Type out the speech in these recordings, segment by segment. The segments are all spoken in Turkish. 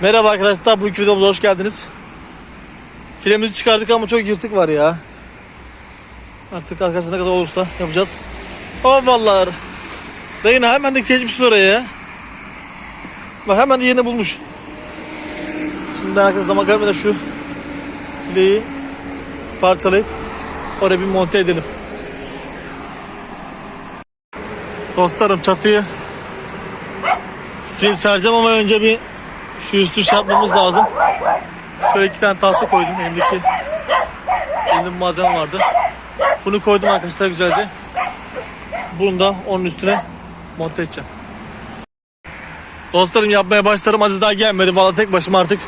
Merhaba arkadaşlar, bugünkü videomuza hoş geldiniz. Filemizi çıkardık ama çok yırtık var ya. Artık ne kadar olursa yapacağız. Oh vallahi. Reyna hemen de geçmişsin oraya ya. Bak hemen de yerini bulmuş. Şimdi zaman gelmeden şu fileyi parçalayıp oraya bir monte edelim. Dostlarım çatıyı fil sereceğim ama önce bir şu üstü şey lazım. Şöyle iki tane tahta koydum elimdeki. Elimde bir malzeme vardı. Bunu koydum arkadaşlar güzelce. Bunu da onun üstüne monte edeceğim. Dostlarım yapmaya başlarım. Aziz daha gelmedi. Valla tek başıma artık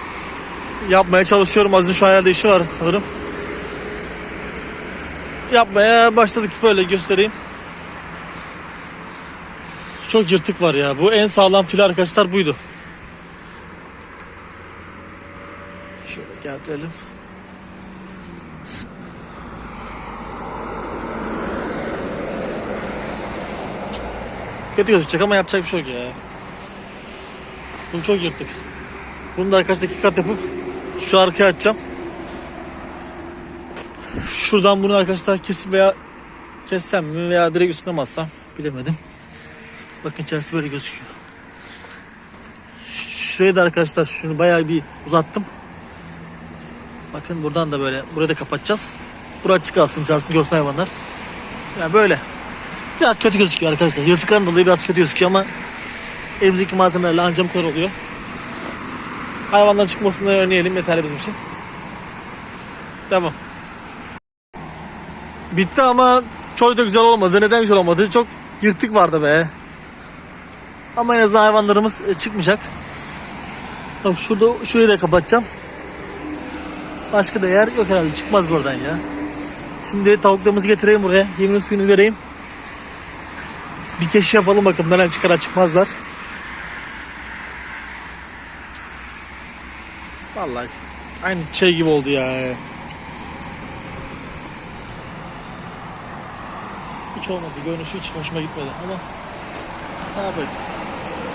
yapmaya çalışıyorum. Aziz'in şu an herhalde işi var sanırım. Yapmaya başladık böyle göstereyim. Çok yırtık var ya. Bu en sağlam fil arkadaşlar buydu. Getirelim. Kötü gözükecek ama yapacak bir şey yok ya. Bunu çok yırttık. Bunu da arkadaşlar kat yapıp şu arkaya açacağım. Şuradan bunu arkadaşlar kesip veya kessem mi veya direkt üstüne mi atsam bilemedim. Bakın içerisi böyle gözüküyor. Şuraya da arkadaşlar şunu bayağı bir uzattım. Bakın buradan da böyle burayı da kapatacağız. Burası açık kalsın içerisinde görsün hayvanlar. Yani böyle. Biraz kötü gözüküyor arkadaşlar. Yırtıkların dolayı biraz kötü gözüküyor ama elimizdeki malzemelerle anca bu kadar oluyor. Hayvandan çıkmasını önleyelim yeterli bizim için. Devam. Bitti ama çok da güzel olmadı. Neden güzel olmadı? Çok yırtık vardı be. Ama en azından hayvanlarımız e, çıkmayacak. Bak şurada şurayı da kapatacağım. Başka da yer yok herhalde. Çıkmaz buradan ya. Şimdi tavuklarımızı getireyim buraya. Yemin suyunu vereyim. Bir keşif yapalım bakın nereden çıkar çıkmazlar. Vallahi aynı şey gibi oldu ya. Hiç olmadı. Görünüşü hiç hoşuma gitmedi ama ne yapayım.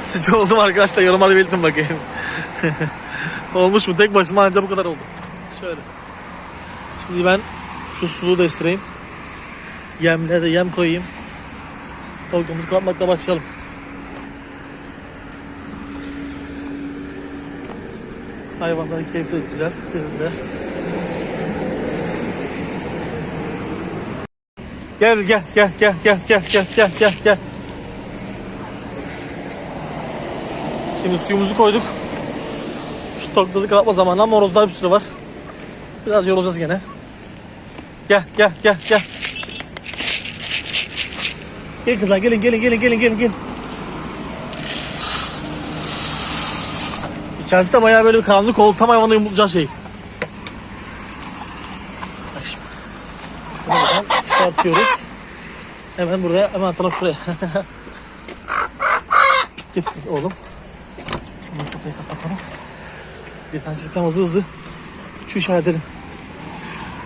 Sizce oldu mu arkadaşlar? Yorumlarda belirtin bakayım. Olmuş mu? Tek başıma anca bu kadar oldu. Şöyle. Şimdi ben şu suluğu değiştireyim. Yemle de yem koyayım. Tavuklarımızı kapatmakla başlayalım. Hayvanların keyfi de güzel. Yerinde. Gel gel gel gel gel gel gel gel gel gel. Şimdi suyumuzu koyduk. Şu tokladı kapatma zamanı ama horozlar bir sürü var. Biraz yorulacağız gene. Gel gel gel gel. Gelin kızlar gelin gelin gelin gelin gelin gelin. İçerisi de bayağı böyle bir karanlık oldu. Tam hayvanla yumurtlayacağı şey. Bunu buradan çıkartıyoruz. Hemen buraya hemen atalım şuraya. Git kız oğlum. Şimdi kapıyı kapatalım. Bir tanesi gitti ama hızlı hızlı. Şu halledelim.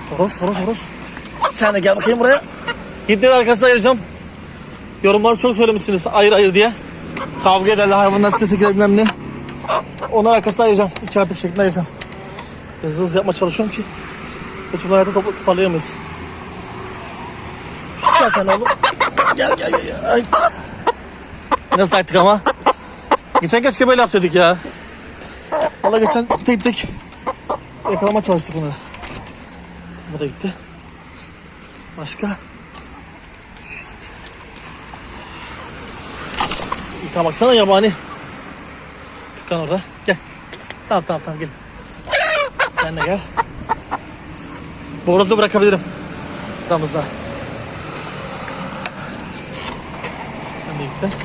Horoz, horoz, horoz. Sen de gel bakayım buraya. Gittiler arkadaşlar ayıracağım. Yorumlar çok söylemişsiniz ayır ayır diye. Kavga ederler hayvanlar sitese girer bilmem ne. Onlar arkasına ayıracağım. İçeride bir şekilde ayıracağım. Hızlı hızlı yapma çalışıyorum ki. Hiç bunları hayata topla toparlayamayız. Gel sen oğlum. Gel gel gel. gel. Ay. Nasıl taktik ama? Geçen keşke böyle yapsaydık ya. Valla geçen tek tek yakalama çalıştık bunları. Bu da gitti. Başka? Tamam baksana yabani. Türkan orada. Gel. Tamam tamam tamam gel. Sen de gel. Borazı da bırakabilirim. Damızda. Sen de gitti.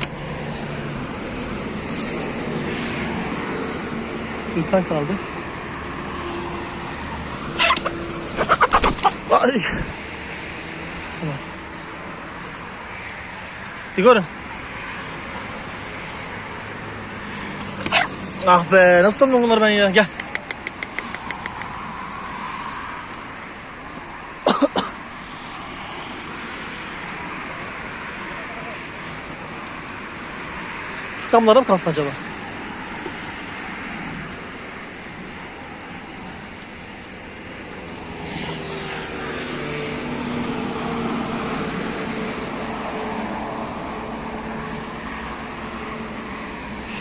Türkan kaldı. Ay. Igor. Ah be nasıl tutamıyorum bunları ben ya gel. Şu kamlara mı kalsın acaba?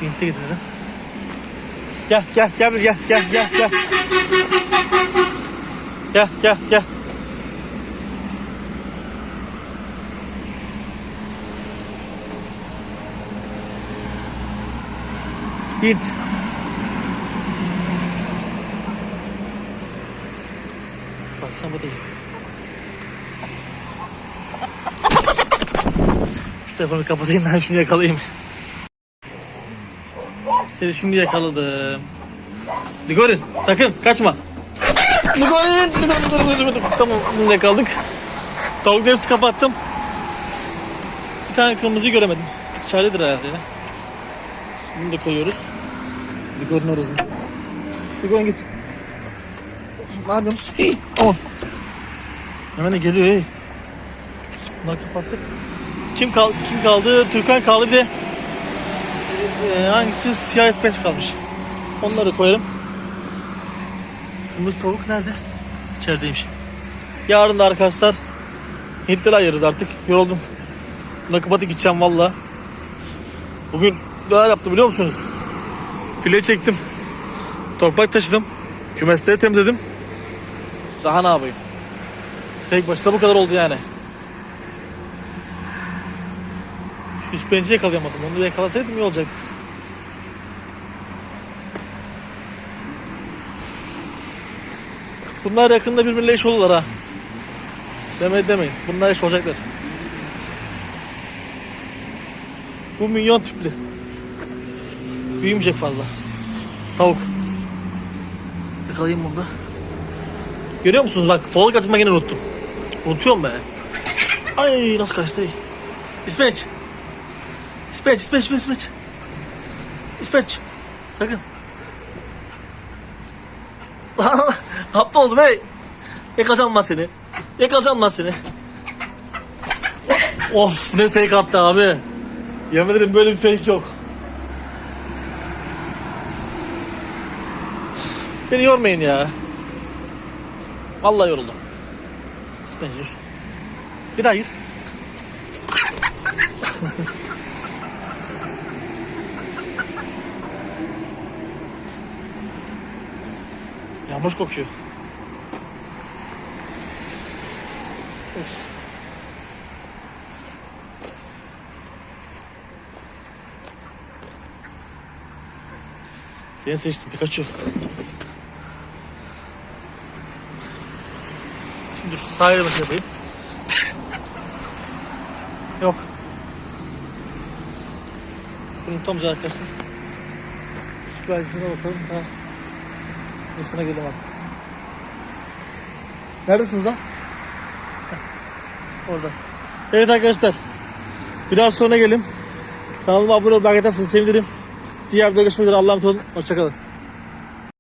Şu inte gidelim. Gel gel gel gel gel gel gel. Gel gel gel. Hint. Baksana bu değil. Şu telefonu kapatayım ben şunu yakalayayım. Seni şimdi yakaladım. Ligorin sakın kaçma. Ligorin. Tamam bunu yakaladık. Tavuk hepsi kapattım. Bir tane kırmızıyı göremedim. İçeridedir herhalde ya. Bunu da koyuyoruz. Ligorin orası. Ligorin git. Ne yapıyorsun? Hii, Aman. Hemen de geliyor hey. Bunları kapattık. Kim kaldı? Kim kaldı? Türkan kaldı bir ee, hangisi siyah espenç kalmış. Onları koyarım. Kırmızı tavuk nerede? İçerideymiş. Yarın da arkadaşlar Hintleri ayırırız artık. Yoruldum. Nakıbatı gideceğim valla. Bugün neler yaptım biliyor musunuz? File çektim. Toprak taşıdım. Kümesleri temizledim. Daha ne yapayım? Tek başına bu kadar oldu yani. Üst yakalayamadım. Onu yakalasaydım iyi olacaktı. Bunlar yakında birbirleriyle eş olurlar ha. Demeyin demeyin. Bunlar eş olacaklar. Bu minyon tipli. Büyümeyecek fazla. Tavuk. Yakalayayım bunu da. Görüyor musunuz bak folik atmak yine unuttum. Unutuyorum ben. Ay nasıl kaçtı? İspenç. İspenç, İspenç, İspenç, İspenç. İspenç. Sakın. Hapta oldum hey. Yakalayacağım ben seni. Yakalayacağım ben seni. of ne fake attı abi. Yemin ederim böyle bir fake yok. Beni yormayın ya. Vallahi yoruldum. İspenç dur. Bir daha gir. Yağmur kokuyor. Of. Seni seçtim Pikachu. Şimdi şu sağ elime yapayım. Yok. Unutamayacağız arkadaşlar. Şu güvercinlere bakalım. Ha. Üstüne gelelim artık. Neredesiniz lan? Orada. Evet arkadaşlar. Biraz sonra gelin. Kanalıma abone olmayı, like sevinirim. Diğer videoda görüşmek üzere. Allah'a emanet olun. Hoşçakalın.